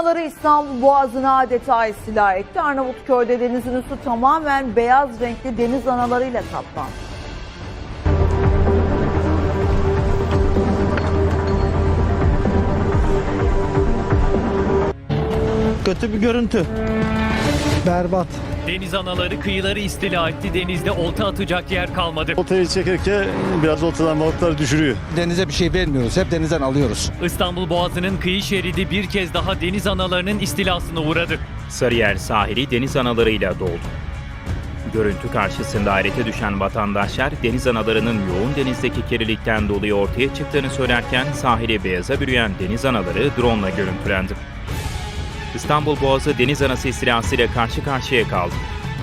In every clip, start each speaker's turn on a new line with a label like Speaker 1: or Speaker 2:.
Speaker 1: anaları İstanbul Boğazı'nı adeta istila etti. Arnavutköy'de denizin üstü tamamen beyaz renkli deniz analarıyla kaplandı.
Speaker 2: Kötü bir görüntü.
Speaker 3: Berbat.
Speaker 4: Deniz anaları kıyıları istila etti. Denizde olta atacak yer kalmadı.
Speaker 5: Oltayı çekerken biraz oltadan balıklar düşürüyor.
Speaker 3: Denize bir şey vermiyoruz. Hep denizden alıyoruz.
Speaker 4: İstanbul Boğazı'nın kıyı şeridi bir kez daha deniz analarının istilasına uğradı.
Speaker 6: Sarıyer sahili deniz analarıyla doldu. Görüntü karşısında hayrete düşen vatandaşlar deniz analarının yoğun denizdeki kirlilikten dolayı ortaya çıktığını söylerken sahili beyaza bürüyen deniz anaları drone ile görüntülendi. İstanbul Boğazı deniz anası istilasıyla karşı karşıya kaldı.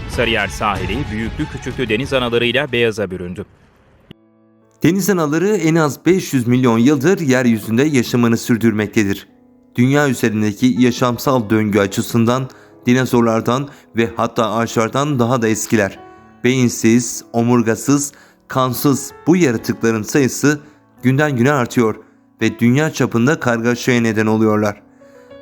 Speaker 6: Sarıyer sahili büyüklü küçüklü deniz analarıyla beyaza büründü.
Speaker 7: Deniz anaları en az 500 milyon yıldır yeryüzünde yaşamını sürdürmektedir. Dünya üzerindeki yaşamsal döngü açısından dinozorlardan ve hatta ağaçlardan daha da eskiler. Beyinsiz, omurgasız, kansız bu yaratıkların sayısı günden güne artıyor ve dünya çapında kargaşaya neden oluyorlar.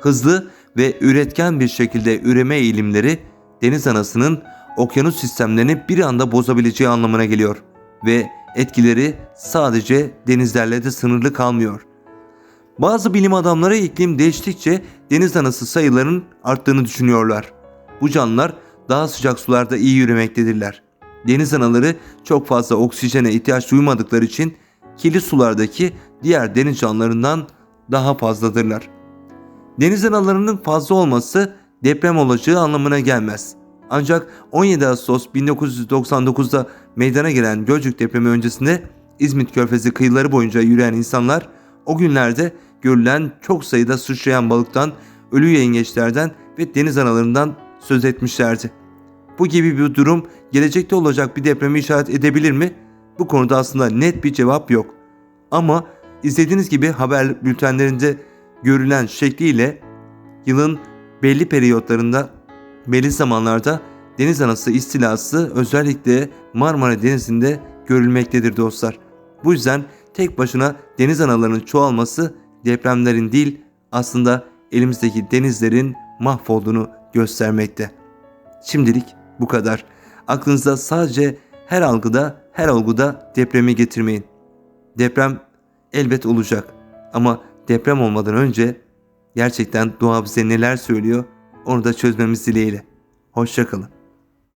Speaker 7: Hızlı ve üretken bir şekilde üreme eğilimleri deniz anasının okyanus sistemlerini bir anda bozabileceği anlamına geliyor ve etkileri sadece denizlerle de sınırlı kalmıyor. Bazı bilim adamları iklim değiştikçe deniz anası sayılarının arttığını düşünüyorlar. Bu canlılar daha sıcak sularda iyi yürümektedirler. Deniz anaları çok fazla oksijene ihtiyaç duymadıkları için kirli sulardaki diğer deniz canlılarından daha fazladırlar. Deniz analarının fazla olması deprem olacağı anlamına gelmez. Ancak 17 Ağustos 1999'da meydana gelen Gölcük depremi öncesinde İzmit Körfezi kıyıları boyunca yürüyen insanlar o günlerde görülen çok sayıda sıçrayan balıktan, ölü yengeçlerden ve deniz analarından söz etmişlerdi. Bu gibi bir durum gelecekte olacak bir depremi işaret edebilir mi? Bu konuda aslında net bir cevap yok. Ama izlediğiniz gibi haber bültenlerinde görülen şekliyle yılın belli periyotlarında, belli zamanlarda deniz anası istilası özellikle Marmara Denizi'nde görülmektedir dostlar. Bu yüzden tek başına deniz analarının çoğalması depremlerin değil aslında elimizdeki denizlerin mahvolduğunu göstermekte. Şimdilik bu kadar. Aklınızda sadece her algıda, her olguda depremi getirmeyin. Deprem elbet olacak ama deprem olmadan önce gerçekten doğa bize neler söylüyor onu da çözmemiz dileğiyle. Hoşçakalın.